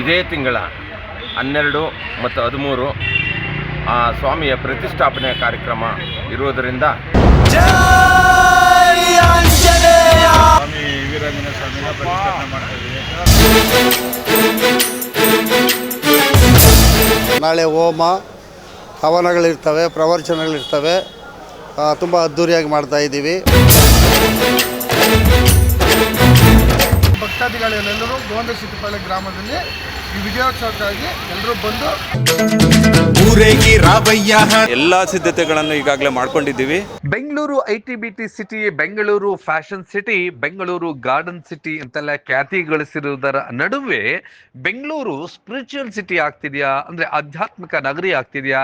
ಇದೇ ತಿಂಗಳ ಹನ್ನೆರಡು ಮತ್ತು ಹದಿಮೂರು ಆ ಸ್ವಾಮಿಯ ಪ್ರತಿಷ್ಠಾಪನೆ ಕಾರ್ಯಕ್ರಮ ಇರುವುದರಿಂದ ನಾಳೆ ಹೋಮ, ಹವನಗಳಿರ್ತವೆ, ಪ್ರವಚನಗಳಿರ್ತವೆ. ತುಂಬ ಅದ್ಧೂರಿಯಾಗಿ ಮಾಡ್ತಾ ಇದ್ದೀವಿ. ಭಕ್ತಾದಿಗಳೆಲ್ಲರೂ ಗೋವಂದ ಸಿದ್ದಿಪಾಳ್ಯ ಗ್ರಾಮದಲ್ಲಿ ಈ ವಿಜಯೋತ್ಸವಕ್ಕಾಗಿ ಎಲ್ಲರೂ ಬಂದು ಊರೇಗಿ ರಾವಯ್ಯ ಎಲ್ಲ ಸಿದ್ಧತೆಗಳನ್ನು ಈಗಾಗಲೇ ಮಾಡ್ಕೊಂಡಿದ್ದೀವಿ. Bengaluru IT BT B T city Bengaluru fashion city Bengaluru garden city ಅಂತೆಲ್ಲ ಖ್ಯಾತಿ ಗಳಿಸಿರುವುದರ ನಡುವೆ ಬೆಂಗಳೂರು ಸ್ಪಿರಿಚುವಲ್ ಸಿಟಿ ಆಗ್ತಿದೆಯಾ? ಅಂದ್ರೆ ಆಧ್ಯಾತ್ಮಿಕ ನಗರಿ ಆಗ್ತಿದೆಯಾ?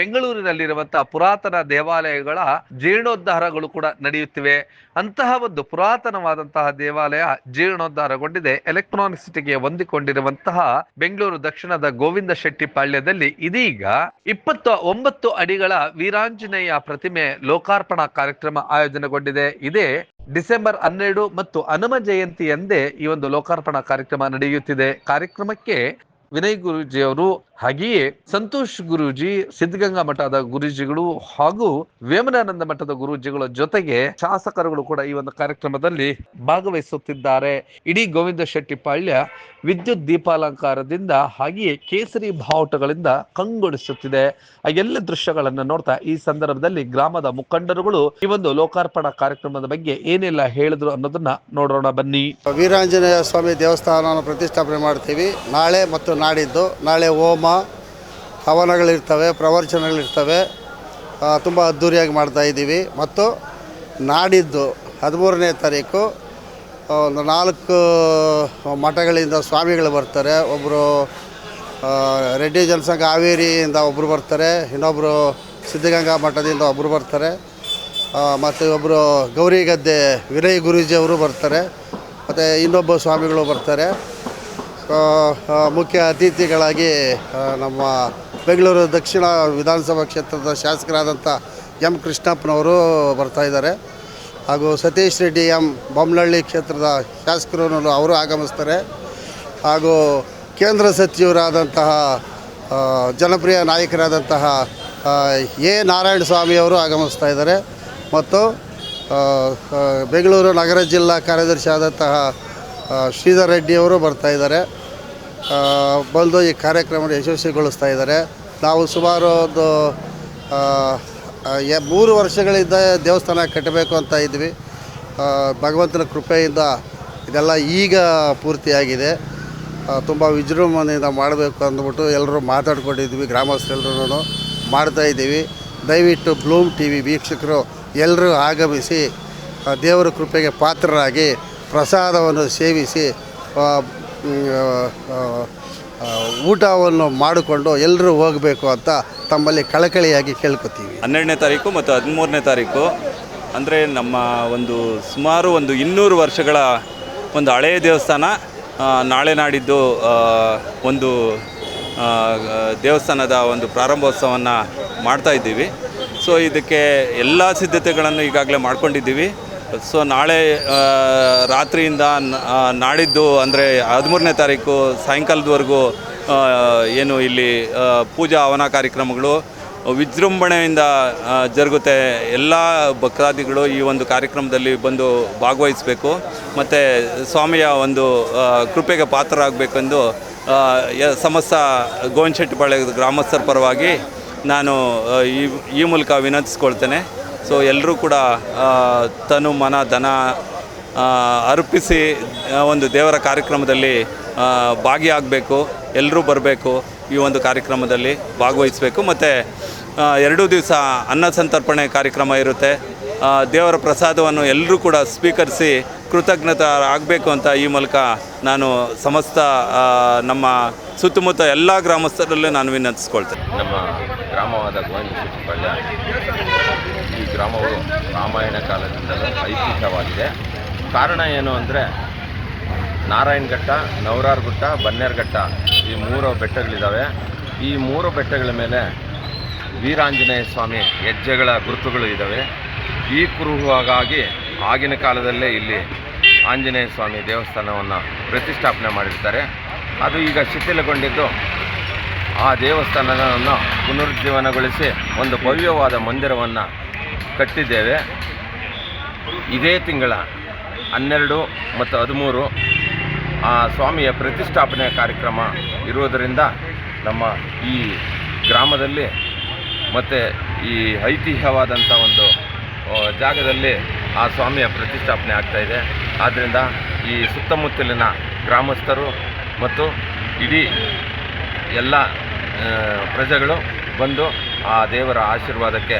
ಬೆಂಗಳೂರಿನಲ್ಲಿರುವಂತಹ ಪುರಾತನ ದೇವಾಲಯಗಳ ಜೀರ್ಣೋದ್ಧಾರಗಳು ಕೂಡ ನಡೆಯುತ್ತಿವೆ. ಅಂತಹ ಒಂದು ಪುರಾತನವಾದಂತಹ ದೇವಾಲಯ ಜೀರ್ಣೋದ್ಧಾರಗೊಂಡಿದೆ. ಎಲೆಕ್ಟ್ರಾನಿಕ್ ಸಿಟಿಗೆ ಹೊಂದಿಕೊಂಡಿರುವಂತಹ ಬೆಂಗಳೂರು ದಕ್ಷಿಣದ ಗೋವಿಂದ ಶೆಟ್ಟಿ ಪಾಳ್ಯದಲ್ಲಿ ಇದೀಗ ಇಪ್ಪತ್ತು ಒಂಬತ್ತು ಅಡಿಗಳ ವೀರಾಂಜನೇಯ ಪ್ರತಿಮೆ ಲೋಕಾರ್ಪಣಾ ಕಾರ್ಯಕ್ರಮ ಆಯೋಜನೆಗೊಂಡಿದೆ. ಇದೇ ಡಿಸೆಂಬರ್ ಹನ್ನೆರಡು ಮತ್ತು ಹನುಮ ಜಯಂತಿಯಂದೇ ಈ ಒಂದು ಲೋಕಾರ್ಪಣಾ ಕಾರ್ಯಕ್ರಮ ನಡೆಯುತ್ತಿದೆ. ಕಾರ್ಯಕ್ರಮಕ್ಕೆ ವಿನಯ್ ಗುರೂಜಿ ಅವರು ಹಾಗೆಯೇ ಸಂತೋಷ್ ಗುರೂಜಿ, ಸಿದ್ಧಗಂಗಾ ಮಠದ ಗುರೂಜಿಗಳು ಹಾಗೂ ವೇಮನಾನಂದ ಮಠದ ಗುರೂಜಿಗಳ ಜೊತೆಗೆ ಶಾಸಕರುಗಳು ಕೂಡ ಈ ಒಂದು ಕಾರ್ಯಕ್ರಮದಲ್ಲಿ ಭಾಗವಹಿಸುತ್ತಿದ್ದಾರೆ. ಇಡೀ ಗೋವಿಂದ ಶೆಟ್ಟಿ ಪಾಳ್ಯ ವಿದ್ಯುತ್ ದೀಪಾಲಂಕಾರದಿಂದ ಹಾಗೆಯೇ ಕೇಸರಿ ಬಾವುಟಗಳಿಂದ ಕಂಗೊಳಿಸುತ್ತಿದೆ. ಆ ಎಲ್ಲ ದೃಶ್ಯಗಳನ್ನು ನೋಡ್ತಾ ಈ ಸಂದರ್ಭದಲ್ಲಿ ಗ್ರಾಮದ ಮುಖಂಡರುಗಳು ಈ ಒಂದು ಲೋಕಾರ್ಪಣಾ ಕಾರ್ಯಕ್ರಮದ ಬಗ್ಗೆ ಏನೆಲ್ಲ ಹೇಳಿದ್ರು ಅನ್ನೋದನ್ನ ನೋಡೋಣ ಬನ್ನಿ. ವೀರಾಂಜನೇಯ ಸ್ವಾಮಿ ದೇವಸ್ಥಾನವನ್ನು ಪ್ರತಿಷ್ಠಾಪನೆ ಮಾಡ್ತೀವಿ. ನಾಳೆ ಮತ್ತು ನಾಡಿದ್ದು, ನಾಳೆ ಹೋಮ ಹವನಗಳಿರ್ತವೆ, ಪ್ರವಚನಗಳಿರ್ತವೆ ತುಂಬ ಅದ್ಧೂರಿಯಾಗಿ ಮಾಡ್ತಾ ಇದ್ದೀವಿ. ಮತ್ತು ನಾಡಿದ್ದು ಹದಿಮೂರನೇ ತಾರೀಕು ಒಂದು ನಾಲ್ಕು ಮಠಗಳಿಂದ ಸ್ವಾಮಿಗಳು ಬರ್ತಾರೆ. ಒಬ್ಬರು ರೆಡ್ಡಿ ಜನಸಂಘ ಹಾವೇರಿಯಿಂದ ಒಬ್ಬರು ಬರ್ತಾರೆ ಇನ್ನೊಬ್ಬರು ಸಿದ್ಧಗಂಗಾ ಮಠದಿಂದ ಒಬ್ಬರು ಬರ್ತಾರೆ ಮತ್ತು ಒಬ್ಬರು ಗೌರಿಗದ್ದೆ ವಿನಯ್ ಗುರೂಜಿಯವರು ಬರ್ತಾರೆ, ಮತ್ತು ಇನ್ನೊಬ್ಬ ಸ್ವಾಮಿಗಳು ಬರ್ತಾರೆ. ಮುಖ್ಯ ಅತಿಥಿಗಳಾಗಿ ನಮ್ಮ ಬೆಂಗಳೂರು ದಕ್ಷಿಣ ವಿಧಾನಸಭಾ ಕ್ಷೇತ್ರದ ಶಾಸಕರಾದಂಥ ಎಂ ಕೃಷ್ಣಪ್ಪನವರು ಬರ್ತಾ ಇದ್ದಾರೆ. ಹಾಗೂ ಸತೀಶ್ ರೆಡ್ಡಿ ಎಂ ಬೊಮ್ಮನಹಳ್ಳಿ ಕ್ಷೇತ್ರದ ಶಾಸಕರು ಅವರು ಆಗಮಿಸ್ತಾರೆ. ಹಾಗೂ ಕೇಂದ್ರ ಸಚಿವರಾದಂತಹ ಜನಪ್ರಿಯ ನಾಯಕರಾದಂತಹ ಎ ನಾರಾಯಣ ಸ್ವಾಮಿಯವರು ಆಗಮಿಸ್ತಾ ಇದ್ದಾರೆ. ಮತ್ತು ಬೆಂಗಳೂರು ನಗರ ಜಿಲ್ಲಾ ಕಾರ್ಯದರ್ಶಿ ಆದಂತಹ ಶ್ರೀಧರ್ ರೆಡ್ಡಿಯವರು ಬರ್ತಾ ಇದ್ದಾರೆ. ಬಂದು ಈ ಕಾರ್ಯಕ್ರಮ ಯಶಸ್ವಿಗೊಳಿಸ್ತಾ ಇದ್ದಾರೆ. ನಾವು ಸುಮಾರು ಒಂದು ಮೂರು ವರ್ಷಗಳಿಂದ ದೇವಸ್ಥಾನ ಕಟ್ಟಬೇಕು ಅಂತ ಇದ್ವಿ. ಭಗವಂತನ ಕೃಪೆಯಿಂದ ಇದೆಲ್ಲ ಈಗ ಪೂರ್ತಿಯಾಗಿದೆ. ತುಂಬ ವಿಜೃಂಭಣೆಯಿಂದ ಮಾಡಬೇಕು ಅಂದ್ಬಿಟ್ಟು ಎಲ್ಲರೂ ಮಾತಾಡ್ಕೊಂಡಿದ್ವಿ ಗ್ರಾಮಸ್ಥರೆಲ್ಲರೂ ಮಾಡ್ತಾ ಇದ್ದೀವಿ. ದಯವಿಟ್ಟು ಬ್ಲೂಮ್ ಟಿ ವಿ ವೀಕ್ಷಕರು ಎಲ್ಲರೂ ಆಗಮಿಸಿ ದೇವರ ಕೃಪೆಗೆ ಪಾತ್ರರಾಗಿ ಪ್ರಸಾದವನ್ನು ಸೇವಿಸಿ ಊಟವನ್ನು ಮಾಡಿಕೊಂಡು ಎಲ್ಲರೂ ಹೋಗಬೇಕು ಅಂತ ತಮ್ಮಲ್ಲಿ ಕಳಕಳಿಯಾಗಿ ಕೇಳ್ಕೊತೀವಿ. ಹನ್ನೆರಡನೇ ತಾರೀಕು ಮತ್ತು ಹದಿಮೂರನೇ ತಾರೀಕು ಅಂದರೆ ನಮ್ಮ ಒಂದು ಸುಮಾರು ಒಂದು ಇನ್ನೂರು ವರ್ಷಗಳ ಒಂದು ಹಳೆಯ ದೇವಸ್ಥಾನ ನಾಳೆ ನಾಡಿದ್ದು ಒಂದು ದೇವಸ್ಥಾನದ ಒಂದು ಪ್ರಾರಂಭೋತ್ಸವವನ್ನು ಮಾಡ್ತಾಯಿದ್ದೀವಿ ಸೊ ಇದಕ್ಕೆ ಎಲ್ಲ ಸಿದ್ಧತೆಗಳನ್ನು ಈಗಾಗಲೇ ಮಾಡ್ಕೊಂಡಿದ್ದೀವಿ. ಸೊ ನಾಳೆ ರಾತ್ರಿಯಿಂದ ನಾಡಿದ್ದು ಅಂದರೆ ಹದಿಮೂರನೇ ತಾರೀಕು ಸಾಯಂಕಾಲದವರೆಗೂ ಏನು ಇಲ್ಲಿ ಪೂಜಾ ಹವನ ಕಾರ್ಯಕ್ರಮಗಳು, ವಿಜೃಂಭಣೆಯಿಂದ ಜರುಗುತ್ತೆ. ಎಲ್ಲ ಭಕ್ತಾದಿಗಳು ಈ ಒಂದು ಕಾರ್ಯಕ್ರಮದಲ್ಲಿ ಬಂದು ಭಾಗವಹಿಸಬೇಕು. ಮತ್ತು ಸ್ವಾಮಿಯ ಒಂದು ಕೃಪೆಗೆ ಪಾತ್ರರಾಗಬೇಕೆಂದು ಸಮಸ್ತ ಗೋವಿಂದಶೆಟ್ಟಿಪಾಳ್ಯ ಗ್ರಾಮಸ್ಥರ ಪರವಾಗಿ ನಾನು ಈ ಈ ಮೂಲಕ ವಿನಂತಿಸ್ಕೊಳ್ತೇನೆ. ಸೊ ಎಲ್ಲರೂ ಕೂಡ ತನು ಮನ, ಧನ ಅರ್ಪಿಸಿ ಒಂದು ದೇವರ ಕಾರ್ಯಕ್ರಮದಲ್ಲಿ ಭಾಗಿಯಾಗಬೇಕು ಎಲ್ಲರೂ ಬರಬೇಕು ಈ ಒಂದು ಕಾರ್ಯಕ್ರಮದಲ್ಲಿ ಭಾಗವಹಿಸಬೇಕು. ಮತ್ತು ಎರಡೂ ದಿವಸ ಅನ್ನ ಸಂತರ್ಪಣೆ ಕಾರ್ಯಕ್ರಮ ಇರುತ್ತೆ. ದೇವರ ಪ್ರಸಾದವನ್ನು ಎಲ್ಲರೂ ಕೂಡ ಸ್ವೀಕರಿಸಿ ಕೃತಜ್ಞತೆ ಆಗಬೇಕು ಅಂತ ಈ ಮೂಲಕ ನಾನು ಸಮಸ್ತ ನಮ್ಮ ಸುತ್ತಮುತ್ತ ಎಲ್ಲ ಗ್ರಾಮಸ್ಥರಲ್ಲೂ ನಾನು ವಿನಂತಿಸ್ಕೊಳ್ತೇನೆ. ನಮ್ಮ ಗ್ರಾಮವಾದ ಈ ಗ್ರಾಮವು ರಾಮಾಯಣ ಕಾಲದಿಂದಲೂ ಐತಿಹ್ಯವಾಗಿದೆ. ಕಾರಣ ಏನು ಅಂದರೆ, ನಾರಾಯಣಘಟ್ಟ ನವರಾರ್ಗುಟ್ಟ ಬನ್ನೇರ್ಘಟ್ಟ ಈ ಮೂರು ಬೆಟ್ಟಗಳಿದ್ದಾವೆ ಈ ಮೂರು ಬೆಟ್ಟಗಳ ಮೇಲೆ ವೀರಾಂಜನೇಯ ಸ್ವಾಮಿ ಹೆಜ್ಜೆಗಳ ಗುರುತುಗಳು ಇದ್ದಾವೆ ಈ ಕುರುಹಾಗಿ ಆಗಿನ ಕಾಲದಲ್ಲೇ ಇಲ್ಲಿ ಆಂಜನೇಯ ಸ್ವಾಮಿ ದೇವಸ್ಥಾನವನ್ನು ಪ್ರತಿಷ್ಠಾಪನೆ ಮಾಡಿರ್ತಾರೆ. ಅದು ಈಗ ಶಿಥಿಲಗೊಂಡಿದ್ದು ಆ ದೇವಸ್ಥಾನವನ್ನು ಪುನರುಜ್ಜೀವನಗೊಳಿಸಿ ಒಂದು ಭವ್ಯವಾದ ಮಂದಿರವನ್ನು ಕಟ್ಟಿದ್ದೇವೆ. ಇದೇ ತಿಂಗಳ ಹನ್ನೆರಡು ಮತ್ತು ಹದಿಮೂರು ಆ ಸ್ವಾಮಿಯ ಪ್ರತಿಷ್ಠಾಪನೆ ಕಾರ್ಯಕ್ರಮ ಇರುವುದರಿಂದ ನಮ್ಮ ಈ ಗ್ರಾಮದಲ್ಲಿ ಮತ್ತು ಈ ಐತಿಹ್ಯವಾದಂಥ ಒಂದು ಜಾಗದಲ್ಲಿ ಆ ಸ್ವಾಮಿಯ ಪ್ರತಿಷ್ಠಾಪನೆ ಆಗ್ತಾಯಿದೆ ಆದ್ದರಿಂದ ಈ ಸುತ್ತಮುತ್ತಲಿನ ಗ್ರಾಮಸ್ಥರು ಮತ್ತು ಇಡೀ ಎಲ್ಲ ಪ್ರಜೆಗಳು ಬಂದು ಆ ದೇವರ ಆಶೀರ್ವಾದಕ್ಕೆ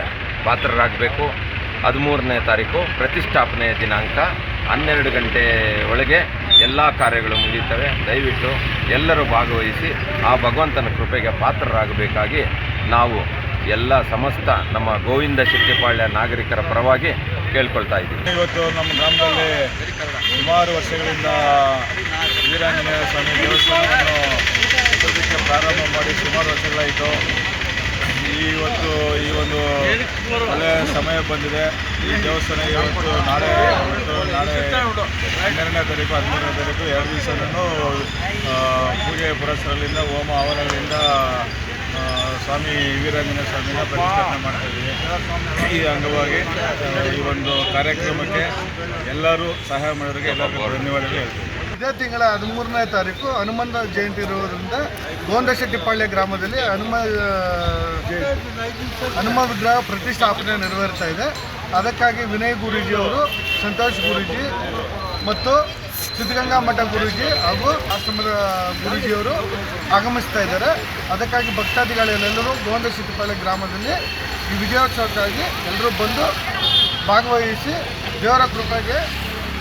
ಪಾತ್ರರಾಗಬೇಕು. ಹದಿಮೂರನೇ ತಾರೀಕು ಪ್ರತಿಷ್ಠಾಪನೆಯ ದಿನಾಂಕ. ಹನ್ನೆರಡು ಗಂಟೆ ಒಳಗೆ ಎಲ್ಲ ಕಾರ್ಯಗಳು ಮುಗಿಯುತ್ತವೆ. ದಯವಿಟ್ಟು ಎಲ್ಲರೂ ಭಾಗವಹಿಸಿ ಆ ಭಗವಂತನ ಕೃಪೆಗೆ ಪಾತ್ರರಾಗಬೇಕಾಗಿ ನಾವು ಎಲ್ಲ ಸಮಸ್ತ ನಮ್ಮ ಗೋವಿಂದ ಶೆಟ್ಟಿಪಾಳ್ಯ ನಾಗರಿಕರ ಪರವಾಗಿ ಕೇಳ್ಕೊಳ್ತಾ ಇದ್ದೀವಿ. ಇವತ್ತು ನಮ್ಮ ಗ್ರಾಮದಲ್ಲಿ ಸುಮಾರು ವರ್ಷಗಳಿಂದ ವೀರಾಂಜನೇಯ ಸ್ವಾಮಿ ದೇವಸ್ಥಾನವನ್ನು ಪ್ರಾರಂಭ ಮಾಡಿ ಸುಮಾರು ವರ್ಷಗಳಾಯಿತು. ಇವತ್ತು ಈ ಒಂದು ಒಳ್ಳೆಯ ಸಮಯ ಬಂದಿದೆ. ಈ ದೇವಸ್ಥಾನ ಇವತ್ತು ನಾಳೆ ನಾಳೆ ಹನ್ನೆರಡನೇ ತಾರೀಕು, ಹದಿಮೂರನೇ ತಾರೀಕು, ಎರಡು ದಿವಸನೂ ಪೂಜೆ ಪುರಸ್ಸರಲ್ಲಿಂದ ಹೋಮ ಹವನಗಳಿಂದ ಸ್ವಾಮಿ ವೀರಾಂಜನ ಸ್ವಾಮಿನ ಪ್ರತಿಷ್ಠಾಪನೆ ಮಾಡ್ತಾ ಈ ಅಂಗವಾಗಿ ಈ ಒಂದು ಕಾರ್ಯಕ್ರಮಕ್ಕೆ ಎಲ್ಲರೂ ಸಹಾಯ ಮಾಡೋರಿಗೆ ಎಲ್ಲರಿಗೂ ಧನ್ಯವಾದಗಳು ಹೇಳ್ತೀನಿ. ಇದೇ ತಿಂಗಳ ಹದಿಮೂರನೇ ತಾರೀಕು ಹನುಮಂತ ಜಯಂತಿ ಇರುವುದರಿಂದ ಗೋಂದಶೆಟ್ಟಿಪಾಳ್ಯ ಗ್ರಾಮದಲ್ಲಿ ಹನುಮ ಹನುಮ ವಿಗ್ರಹ ಪ್ರತಿಷ್ಠಾಪನೆ ನೆರವೇರ್ತಾ ಇದೆ. ಅದಕ್ಕಾಗಿ ವಿನಯ್ ಗುರೂಜಿ ಅವರು, ಸಂತೋಷ್ ಗುರೂಜಿ ಮತ್ತು ಸಿದ್ಧಗಂಗಾ ಮಠ ಗುರೂಜಿ ಹಾಗೂ ಆಶ್ರಮದ ಗುರೂಜಿಯವರು ಆಗಮಿಸ್ತಾ ಇದ್ದಾರೆ. ಅದಕ್ಕಾಗಿ ಭಕ್ತಾದಿಗಳೆಲ್ಲರೂ ಗೋಂದಶೆಟ್ಟಿಪಾಳ್ಯ ಗ್ರಾಮದಲ್ಲಿ ಈ ವಿಜಯೋತ್ಸವಕ್ಕಾಗಿ ಎಲ್ಲರೂ ಬಂದು ಭಾಗವಹಿಸಿ ದೇವರ ಕೃಪೆಗೆ